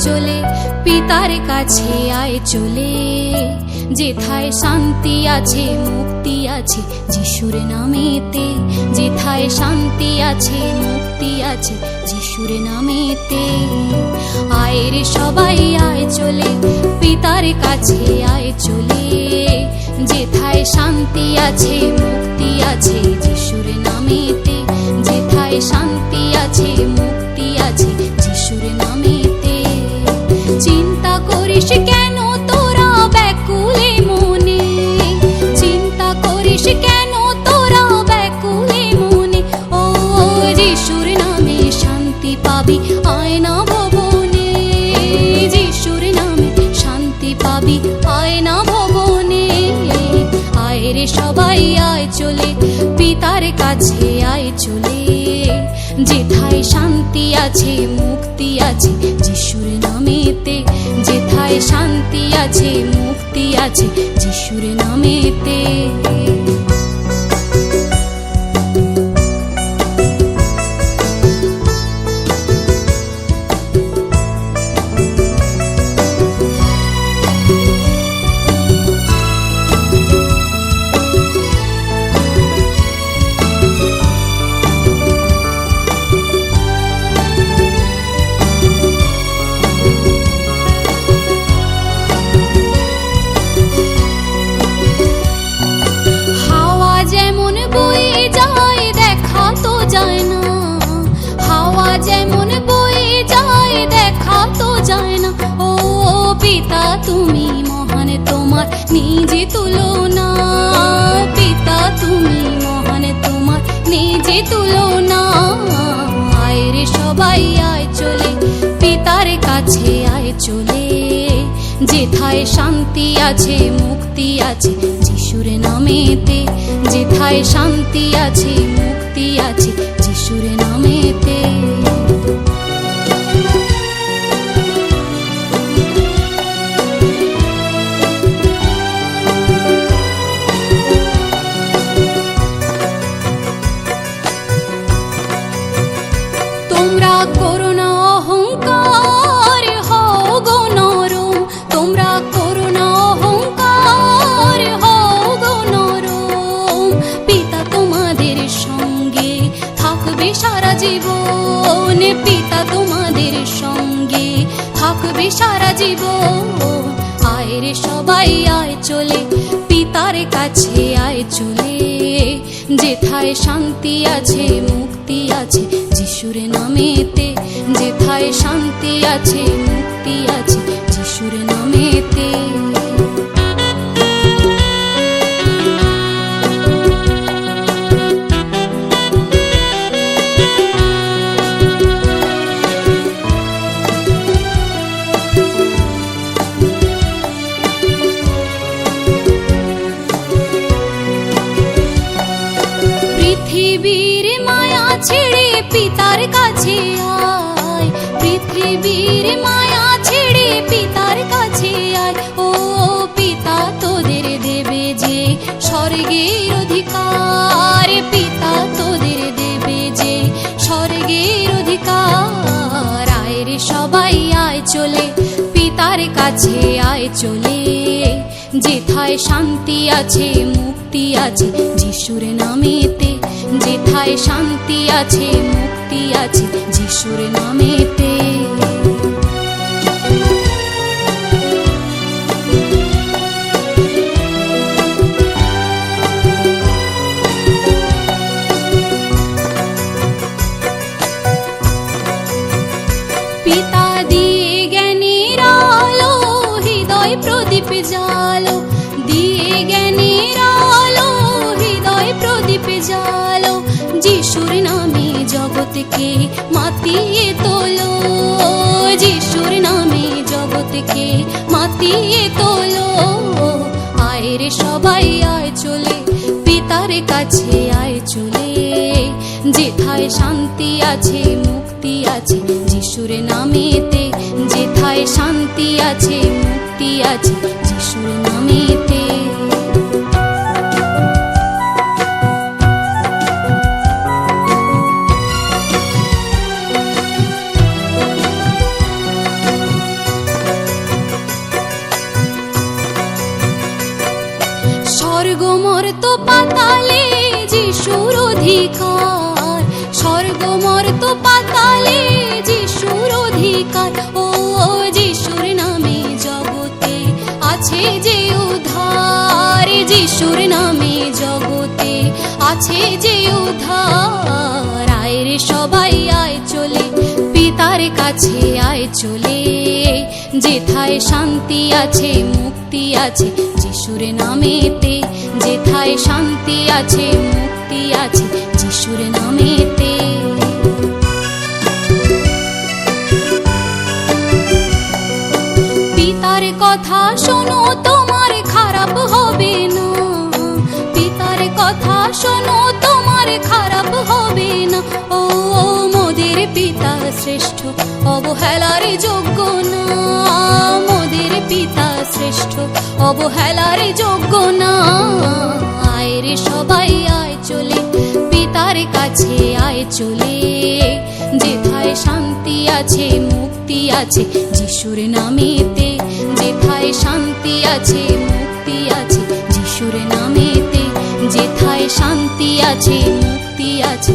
চলে, পিতার কাছে আয় চলে। যেথায় শান্তি আছে, মুক্তি আছে যিশুর নামেতে। যেথায় শান্তি আছে, মুক্তি আছে যিশুর নামেতে। আয় রে সবাই আয় চলে, পিতার কাছে আয় চলে। যেথায় শান্তি আছে, মুক্তি আছে যিশুর নামেতে। যেথায় শান্তি আছে করিস কেন তোরা ব্যাকুলে মনে? চিন্তা করিস কেন তোরা ব্যাকুলে মনে? ও যিশুর নামে শান্তি পাবি আয়না ভবনে। যিশুর নামে শান্তি পাবি আয়না ভবনে। আয় সবাই, আয় চলে। পিতার কাছে আয় চলে। যেথায় শান্তি আছে, মুক্তি আছে শান্তি আছে মুক্তি আছে যিশুর নামেতে পিতা, তুমি মহান তোমার নিজে তুলনা। পিতা, তুমি মহান তোমার নিজে তুলনা। আয় রে সবাই, আয় চলে। পিতার কাছে আয় চলে। যেথায় শান্তি আছে, মুক্তি আছে যিশুর নামেতে। যেথায় শান্তি আছে, মুক্তি আছে যিশুর নামেতে। করোনা হও গো নরম। তোমরা করোনা হও গো নরম। পিতা তোমাদের সঙ্গে থাকবে সারা জীবন। পিতা তোমাদের সঙ্গে থাকবে সারা জীবন। আয় সবাই, আয় চলে। পিতার কাছে আয় চলে। যেথায় শান্তি আছে, মুক্তি আছে। যিশুর নামেতে যেথায় শান্তি আছে মুক্তি আছে যিশুর নামেতে। ছেড়ে পিতার কাছে আয়। পৃথিবীর মায়া ছেড়ে পিতার কাছে আয়। ও পিতা তোদের দেবে যে স্বর্গের অধিকার। পিতা তোদের দেবে যে স্বর্গের অধিকার। আয় রে সবাই, আয় চলে। পিতার কাছে আয় চলে। যেথায় শান্তি আছে, মুক্তি আছে, যিশুর নামেতে যেথায় শান্তি আছে মুক্তি আছে যিশুর নামেতে। পিতা দিয়ে জ্ঞানের আলো হৃদয় প্রদীপ জালো জগৎকে মাতিয়ে তোলো। যিশুর নামে জগৎকে মাতিয়ে তোলো। আয় রে সবাই আয় চলে, পিতার কাছে আয় চলে। যেথায় শান্তি আছে, মুক্তি আছে, যিশুর নামেতে যেথায় শান্তি আছে, মুক্তি আছে, যিশুর নামেতে পাতালে যিশুর অধিকার পাতালে যিশুর অধিকার। ও যিশুর নামে জগতে আছে যে উদ্ধার, যিশুর নামে জগতে আছে যে উদ্ধার। আয় সবাই পিতার কাছে আয় চলে। যেথায় শান্তি আছে, মুক্তি আছে, যিশুর নামেতে। যেথায় শান্তি আছে, মুক্তি আছে, যিশুর নামেতে। পিতার কথা শোনো, তোমার খারাপ হবে না। পিতার কথা শোনো, তোমার খারাপ হবে না। পিতা শ্রেষ্ঠ, অবহেলার যোগ্য না মোদের পিতা শ্রেষ্ঠ, অবহেলার যোগ্য না আয় রে সবাই, আয় চলে। পিতার কাছে আয় চলে। যেথায় শান্তি আছে, মুক্তি আছে, যিশুর নামেতে। যেথায় শান্তি আছে, মুক্তি আছে, যিশুর নামেতে। যেথায় শান্তি আছে, মুক্তি আছে